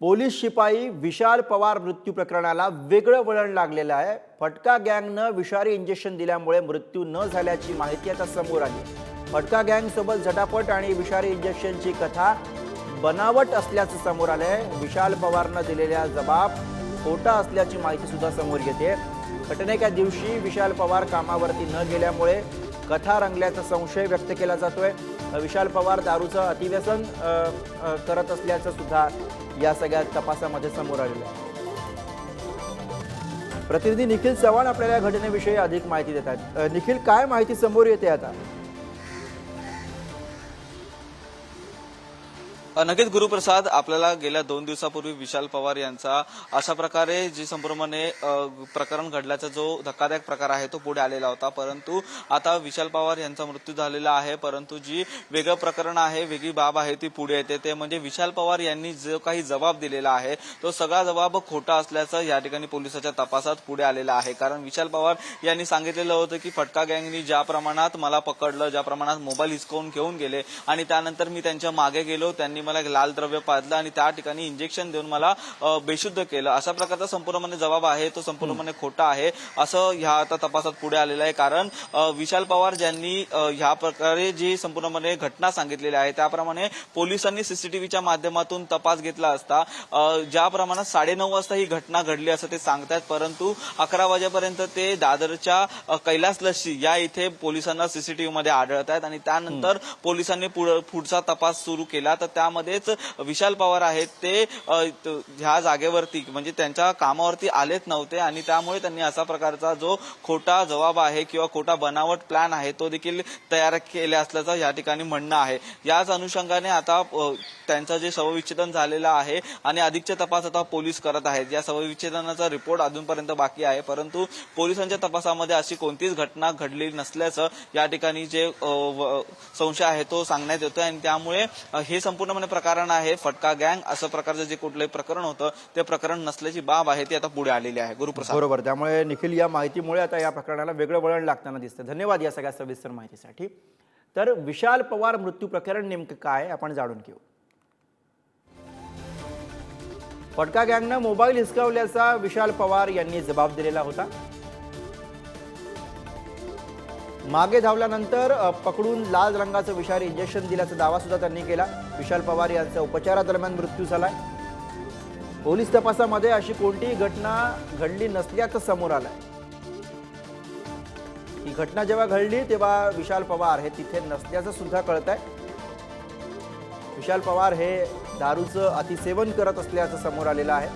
Police शिपाई विशाल पवार मृत्यू प्रकरणाला वेगळं वळण लागलेलं आहे. फटका गँगनं विषारी इंजेक्शन दिल्यामुळे मृत्यू न झाल्याची माहिती आता समोर आली. फटका गँगसोबत झटापट आणि विषारी इंजेक्शनची कथा बनावट असल्याचं समोर आलंय. विशाल पवारनं दिलेल्या जबाब खोटा असल्याची माहिती सुद्धा समोर येते. घटनेच्या दिवशी विशाल पवार कामावरती न गेल्यामुळे कथा रंगल्याचा संशय व्यक्त केला जातोय. विशाल पवार दारूचं अतिव्यसन करत असल्याचं सुद्धा या सगळ्या तपासामध्ये समोर आलेलं आहे. प्रतिनिधी निखिल चव्हाण आपल्याला या घटनेविषयी अधिक माहिती देत आहेत निखिल काय माहिती समोर येते आता? नक्कीच गुरुप्रसाद आपल्याला गेल्या दोन दिवसापूर्वी विशाल पवार यांचा अशा प्रकारे जी संप्रमाणे प्रकरण घडल्याचा जो धक्कादायक प्रकार आहे तो पुढे आलेला होता. परंतु आता विशाल पवार यांचा मृत्यू झालेला आहे. परंतु जी वेगळं प्रकरण आहे वेगळी बाब आहे ती पुढे येते. ते म्हणजे विशाल पवार यांनी जो काही जबाब दिलेला आहे तो सगळा जबाब खोटा असल्याचं या ठिकाणी पोलिसाच्या तपासात पुढे आलेला आहे. कारण विशाल पवार यांनी सांगितलेलं होतं की फटका गँगनी ज्या प्रमाणात मला पकडलं ज्या प्रमाणात मोबाईल हिसकवून घेऊन गेले आणि त्यानंतर मी त्यांच्या मागे गेलो त्यांनी मला एक लाल द्रव्य पाजलं आणि त्या ठिकाणी इंजेक्शन देऊन मला बेशुद्ध केलं. अशा प्रकारचा संपूर्णपणे जबाब आहे तो संपूर्णपणे खोटा आहे. असं ह्या आता तपासात पुढे आलेलं आहे. कारण विशाल पवार ज्यांनी ह्या प्रकारे जी संपूर्णपणे घटना सांगितलेली आहे त्याप्रमाणे पोलिसांनी सीसीटीव्हीच्या माध्यमातून तपास घेतला असता ज्या प्रमाणात साडेनऊ वाजता ही घटना घडली असं ते सांगतायत. परंतु अकरा वाजेपर्यंत ते दादरच्या कैलास लस्सी या इथे पोलिसांना सीसीटीव्ही मध्ये आढळत आहेत आणि त्यानंतर पोलिसांनी पुढ- पुढचा तपास सुरू केला. तर त्यामध्येच विशाल पवार आहेत ते ह्या जागेवरती म्हणजे त्यांच्या कामावरती आलेच नव्हते आणि त्यामुळे त्यांनी असा प्रकारचा जो खोटा जबाब आहे किंवा खोटा बनावट प्लॅन आहे तो देखील तयार केला असल्याचं या ठिकाणी म्हणणं आहे. याच अनुषंगाने आता त्यांचं जे शवविच्छेदन झालेलं आहे आणि अधिकचे तपास आता पोलीस करत आहेत. या शवविच्छेदनाचा रिपोर्ट अजूनपर्यंत बाकी आहे परंतु पोलिसांच्या तपासामध्ये अशी कोणतीच घटना घडली नसल्याचं या ठिकाणी जे संशय आहे तो सांगण्यात येतोय आणि त्यामुळे हे संपूर्ण संपूर्णपणे प्रकरण आहे फटका गँग असं प्रकारचं जे कुठलंही प्रकरण होतं ते प्रकरण नसल्याची बाब आहे ती आता पुढे आलेली आहे. गुरुप्रसाद. बरोबर. त्यामुळे निखिल या माहितीमुळे आता या प्रकरणाला वेगळं वळण लागताना दिसतं धन्यवाद या सगळ्या सविस्तर माहितीसाठी. तर विशाल पवार मृत्यू प्रकरण नेमकं काय आपण जाणून घेऊ. फटका गँगनं मोबाईल हिसकावल्याचा विशाल पवार यांनी जबाब दिलेला होता. मागे धावल्यानंतर पकडून लाल रंगाचं विषारी इंजेक्शन दिल्याचा दावा सुद्धा त्यांनी केला. विशाल पवार यांचा उपचारादरम्यान मृत्यू झालाय. पोलीस तपासामध्ये अशी कोणतीही घटना घडली नसल्याचं समोर आलंय. ही घटना जेव्हा घडली तेव्हा विशाल पवार हे तिथे नसल्याचं सुद्धा कळत आहे विशाल पवार हे दारूचं अतिसेवन करत असल्याचं समोर आलेलं आहे.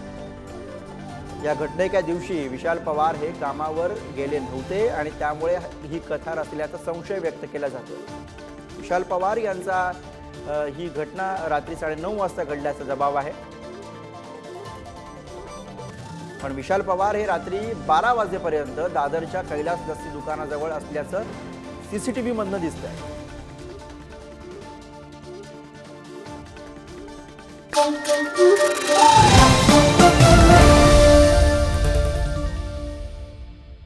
या घटनेच्या दिवशी विशाल पवार हे कामावर गेले नव्हते आणि त्यामुळे ही कथा रचल्याचा संशय व्यक्त केला जातो विशाल पवार यांचा ही घटना रात्री साडेनऊ वाजता घडल्याचा जबाब आहे पण विशाल पवार हे रात्री बारा वाजेपर्यंत दादरच्या कैलास लस्सी दुकानाजवळ असल्याचं सीसीटीव्ही मधनं आहे Thank you.